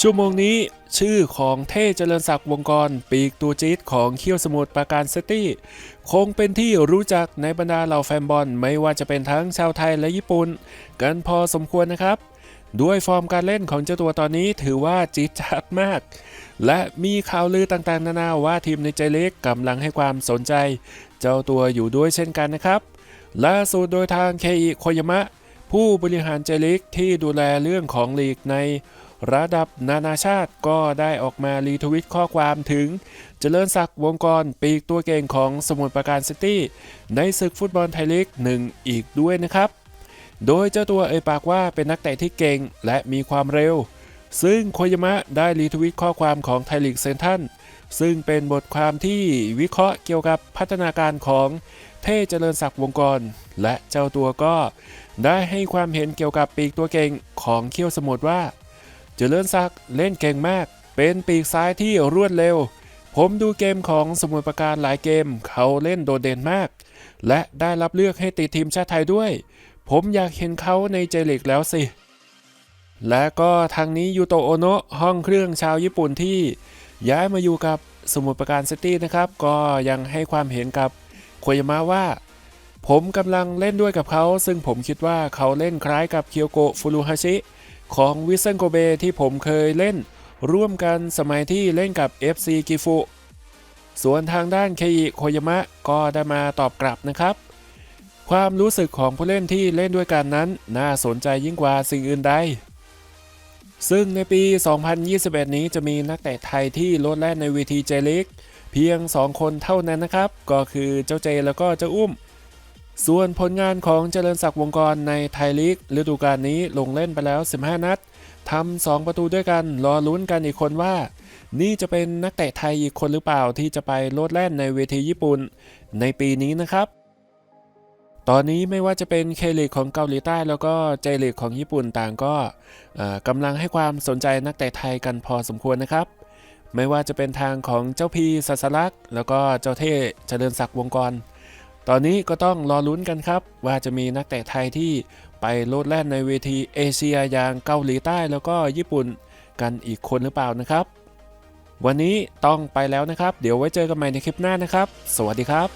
ชั่วโมงนี้ชื่อของเท่เจริญศักดิ์วงกร ปีกตัวจี๊ดของเคียวสมุทรปราการซิตี้ คงเป็นที่รู้จักในบรรดาเหล่าแฟนบอลไม่ว่าจะเป็นทั้งชาวไทยและญี่ปุ่น กันพอสมควรนะครับ ด้วยฟอร์มการเล่นของเจ้าตัวตอนนี้ถือว่าจี๊ดจัดมาก และมีข่าวลือต่างๆ นานาว่าทีมในใจเล็กกำลังให้ความสนใจ เจ้าตัวอยู่ด้วยเช่นกันนะครับล่าสุดโดยทางเคอิโคยามะผู้บริหารเจลิกที่ดูแลเรื่องของลีกใน ระดับนานาชาติก็ได้ออกมารีทวิตข้อความถึง เจริญศักดิ์วงกรปีกตัวเก่งของสมุทรปราการซิตี้ ในศึกฟุตบอลไทยลีกหนึ่งอีกด้วยนะครับ โดยเจ้าตัวเอ่ยปากว่าเป็นนักเตะที่เก่งและมีความเร็ว ซึ่งโคยามะได้รีทวิตข้อความของไทยลีกเซนทันซึ่งเป็นบทความที่วิเคราะห์เกี่ยวกับพัฒนาการของเท่เจริญศักดิ์วงกร และเจ้าตัวก็ได้ให้ความเห็นเกี่ยวกับปีกตัวเก่งของเคียวสมุทรว่า เจริญศักดิ์เล่นเก่งมาก เป็นปีกซ้ายที่รวดเร็ว ผมดูเกมของสมุทรปราการหลายเกมเขาเล่นโดดเด่นมาก และได้รับเลือกให้ติดทีมชาติไทยด้วย ผมอยากเห็นเขาในเจลิกแล้วสิ และก็ทางนี้ยูโตโอโนะห้องเครื่องชาวญี่ปุ่นที่ย้ายมาอยู่กับสมุทรปราการซิตี้นะครับ ก็ยังให้ความเห็นกับโคยามะว่า ผมกำลังเล่นด้วยกับเขา ซึ่งผมคิดว่าเขาเล่นคล้ายกับเคียวโกฟูรุฮาชิ ของวิเซนโกเบที่ผมเคยเล่น ร่วมกันสมัยที่เล่นกับ FC กิฟุส่วนทางด้านเคอิโคยามะก็ได้มาตอบกลับนะครับ ความรู้สึกของผู้เล่นที่เล่นด้วยกันนั้น น่าสนใจยิ่งกว่าสิ่งอื่นใด ซึ่งในปี 2021 นี้จะมีนักเตะไทยที่โลดแล่นในเวทีเจลิกเพียง 2 คนเท่านั้นนะครับ ก็คือเจ้าเจแล้วก็เจ้าอุ้ม ส่วนผลงานของเจริญศักดิ์วงกรในไทยลีกฤดูกาลนี้ลงเล่นไปแล้ว 15 นัดทำ2ประตูด้วยกัน รอลุ้นกันอีกคนว่า นี่จะเป็นนักเตะไทยอีกคนหรือเปล่าที่จะไปโลดแล่นในเวทีญี่ปุ่นในปีนี้นะครับ ตอนนี้ไม่ว่าจะเป็นเคลีกของเกาหลีใต้แล้วก็เจลีกของญี่ปุ่นต่างก็กำลังให้ความสนใจนักเตะไทยกันพอสมควรนะครับ ไม่ว่าจะเป็นทางของเจ้าพีสัสลักษ์แล้วก็เจ้าเท่เจริญศักดิ์วงกร ตอนนี้ก็ต้องรอลุ้นกันครับ ว่าจะมีนักเตะไทยที่ไปโลดแล่นในเวทีเอเชียอย่างเกาหลีใต้แล้วก็ญี่ปุ่นกันอีกคนหรือเปล่านะครับ วันนี้ต้องไปแล้วนะครับ เดี๋ยวไว้เจอกันใหม่ในคลิปหน้านะครับ สวัสดีครับ